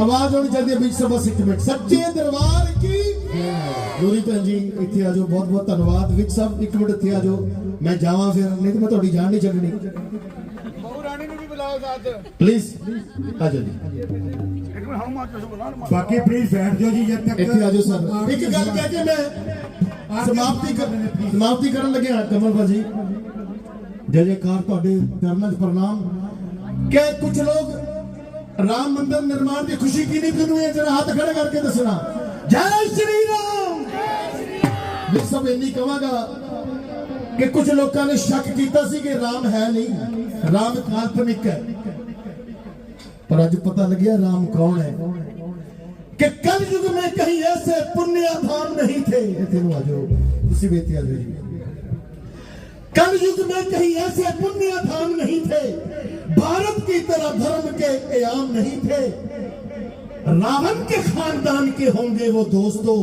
ਆਵਾਜ਼ ਹੋਣੀ ਚਾਹੀਦੀ ਹੈ ਵਿੱਚ ਸਭ ਬਸ ਇੱਕ ਮਿੰਟ ਸੱਚੇ ਦਰਬਾਰ ਕੀ? ਨੂਰੀ ਭੈਣ ਜੀ ਇੱਥੇ ਆ ਜਾਓ ਬਹੁਤ ਬਹੁਤ ਧੰਨਵਾਦ। ਵਿੱਚ ਸਭ ਇੱਕ ਮਿੰਟ ਇੱਥੇ ਆ ਜਾਓ। ਮੈਂ ਜਾਵਾਂ ਫਿਰ ਨਹੀਂ ਤਾਂ ਮੈਂ ਤੁਹਾਡੀ ਜਾਨ ਨਹੀਂ ਛੱਡਣੀ। ਬਹੁ ਰਾਣੀ ਨੂੰ ਵੀ ਬੁਲਾਓ ਸਾਥ। ਪਲੀਜ਼ ਆ ਜਾਓ ਜੀ। ਬਾਕੀ ਪਲੀਜ਼ ਬੈਠ ਜਾਓ ਜੀ ਜਦ ਤੱਕ ਇੱਥੇ ਆ ਜਾਓ ਸਰ। ਇੱਕ ਗੱਲ ਕਹਿ ਕੇ ਮੈਂ ਸਮਾਪਤੀ ਕਰ ਸਮਾਪਤੀ ਕਰਨ ਲੱਗਿਆ ਕਮਲ ਭਾਜੀ। ਜੈ ਜੈਕਾਰ ਤੁਹਾਡੇ ਚਰਨਾਂ 'ਚ ਪ੍ਰਣਾਮ। ਕਿ ਕੁਝ ਲੋਕ ਰਾਮ ਮੰਦਿਰ ਨਿਰਮਾਣ ਦੀ ਖੁਸ਼ੀ ਕਿਹਨੀ ਤੁਹਾਨੂੰ ਇਹ ਜਰਾ ਹੱਥ ਖੜਾ ਕਰਕੇ ਦੱਸਣਾ? ਜੈ ਸ਼੍ਰੀ ਰਾਮ! ਮੈਂ ਸਭ ਇੰਨੀ ਕਹਾਂਗਾ ਕਿ ਕੁਝ ਲੋਕਾਂ ਨੇ ਸ਼ੱਕ ਕੀਤਾ ਸੀ ਕਿ ਰਾਮ ਹੈ ਨਹੀਂ। ਰਾਮ ਕਾਲਪਨਿਕ ਹੈ। ਪਰ ਅੱਜ ਪਤਾ ਲੱਗਿਆ ਰਾਮ ਕੌਣ ਹੈ? ਕਿ ਕਲ ਯੁਗ ਕਹੀਂ ਐਸੇ ਪੁੰਨਿਆ ਨਹੀਂ ਥੇ। ਇੱਥੇ ਨੂੰ ਆਜੋ ਤੁਸੀਂ ਵੇਤੇ ਆਜੋ ਜੀ। कल युग में कहीं ऐसे पुण्य धाम नहीं थे। भारत की तरह धर्म के एयाम नहीं थे। रावण के खानदान के होंगे वो दोस्तों,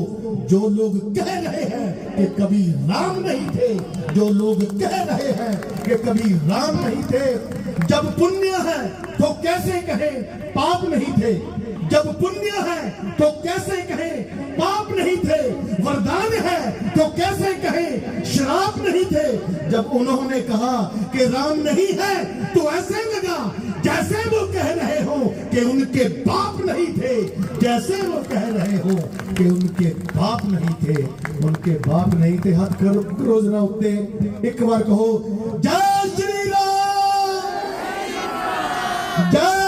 जो लोग कह रहे हैं कि कभी राम नहीं थे, जो लोग कह रहे हैं कि कभी राम नहीं थे। जब पुण्य है तो कैसे कहें, पाप नहीं थे। जब पुण्य है तो नहीं थे। जब उन्होंने कहा कि राम नहीं है तो ऐसे लगा जैसे वो कह रहे हो कि उनके बाप नहीं थे। जैसे वो कह रहे हो कि उनके बाप नहीं थे। उनके बाप नहीं थे। हाथ करो करो जरा उत्ते एक बार कहो, जय श्री राम। जय